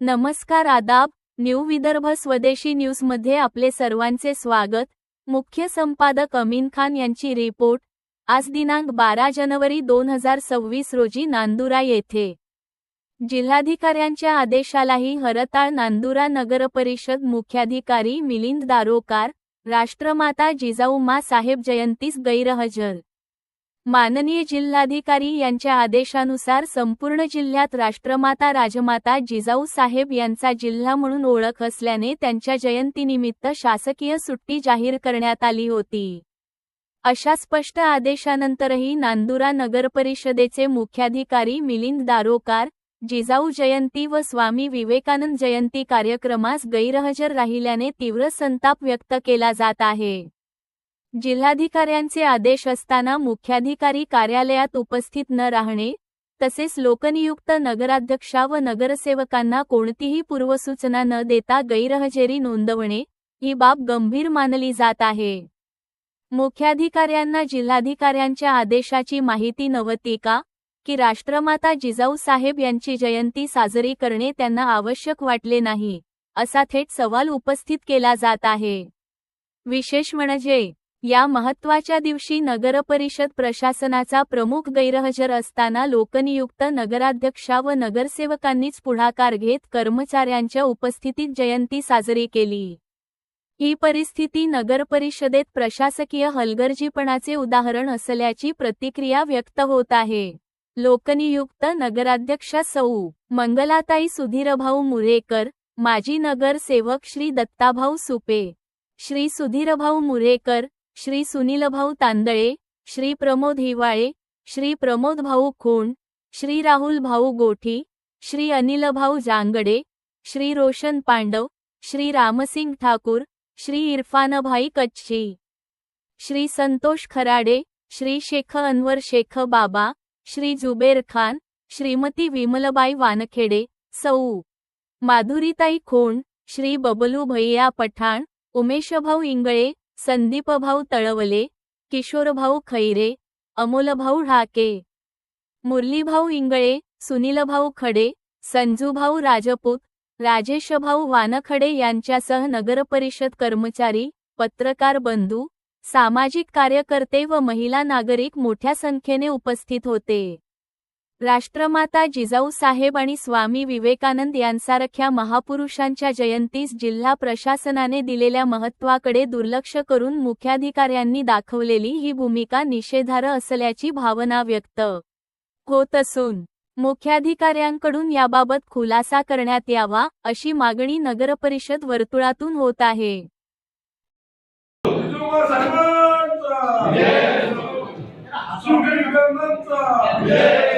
नमस्कार आदाब न्यू विदर्भ स्वदेशी न्यूजमध्ये आपले सर्वांचे स्वागत. मुख्य संपादक अमीन खान यांची रिपोर्ट. आज दिनांक बारा जानेवारी दोन हजार सव्वीस रोजी नांदुरा येथे. जिल्हाधिकाऱ्यांच्या आदेशालाही हरताळ नांदुरा नगरपरिषद मुख्याधिकारी मिलिंद दारोकार राष्ट्रमाता जिजाऊ साहेब जयंतीस गैरहजर. माननीय जिल्हाधिकारी यांच्या आदेशानुसार संपूर्ण जिल्ह्यात राष्ट्रमाता राजमाता जिजाऊ साहेब यांचा जिल्हा म्हणून ओळख असल्याने त्यांच्या जयंतीनिमित्त शासकीय सुट्टी जाहीर करण्यात आली होती. अशा स्पष्ट आदेशानंतरही नांदुरा नगरपरिषदेचे मुख्याधिकारी मिलिंद दारोकार जिजाऊ जयंती व स्वामी विवेकानंद जयंती कार्यक्रमास गैरहजर राहिल्याने तीव्र संताप व्यक्त केला जात आहे. जिल्हाधिकाऱ्यांचे आदेश असताना मुख्याधिकारी कार्यालयात उपस्थित न राहणे तसेच लोकनियुक्त नगराध्यक्षा व नगरसेवकांना कोणतीही पूर्वसूचना न देता गैरहजेरी नोंदवणे ही बाब गंभीर मानली जात आहे. मुख्याधिकाऱ्यांना जिल्हाधिकाऱ्यांच्या आदेशाची माहिती नव्हती का? की राष्ट्रमाता जिजाऊ साहेब यांची जयंती साजरी करणे त्यांना आवश्यक वाटले नाही असा थेट सवाल उपस्थित केला जात आहे. विशेष म्हणजे या महत्त्वाच्या दिवशी नगरपरिषद प्रशासनाचा प्रमुख गैरहजर असताना लोकनियुक्त नगराध्यक्षा व नगरसेवकांनीच पुढाकार घेत कर्मचाऱ्यांच्या उपस्थितीत जयंती साजरी केली. ही परिस्थिती नगरपरिषदेत प्रशासकीय हलगर्जीपणाचे उदाहरण असल्याची प्रतिक्रिया व्यक्त होत आहे. लोकनियुक्त नगराध्यक्षा सौ. मंगलाताई सुधीरभाऊ मुरेकर, माजी नगरसेवक श्री दत्ताभाऊ सुपे, श्री सुधीरभाऊ मुरेकर, श्री सुनीलभाऊ तांदळे, श्री प्रमोद हिवाळे, श्री प्रमोद भाऊ खोंड श्री राहुल भाऊ गोठी, श्री अनिलभाऊ जांगडे, श्री रोशन पांडव, श्री रामसिंग ठाकूर, श्री इरफानभाई कच्छी, श्री संतोष खराडे, श्री शेख अनवर शेख बाबा श्री जुबेर खान श्रीमती विमलबाई वानखेडे सौ. माधुरीताई खोंड श्री बबलू भैया पठाण उमेशभाऊ इंगळे संदीपभाऊ तळवले किशोरभाऊ खैरे अमोलभाऊ ढाके. मुरलीभाऊ इंगळे सुनीलभाऊ खडे संजूभाऊ राजपूत राजेशभाऊ वानखडे यांच्यासह नगरपरिषद कर्मचारी पत्रकार बंधू सामाजिक कार्यकर्ते व महिला नागरिक मोठ्या संख्येने उपस्थित होते. राष्ट्रमाता जिजाऊ साहेब आणि स्वामी विवेकानंद यांसारख्या महापुरुषांच्या जयंतीस जिल्हा प्रशासनाने दिलेल्या महत्त्वाकडे दुर्लक्ष करून मुख्याधिकाऱ्यांनी दाखवलेली ही भूमिका निषेधार्ह असल्याची भावना व्यक्त होत असून मुख्याधिकाऱ्यांकडून याबाबत खुलासा करण्यात यावा अशी मागणी नगरपरिषद वर्तुळातून होत आहे. जिजाऊबा साहेबांचा विवेकानंदांचा.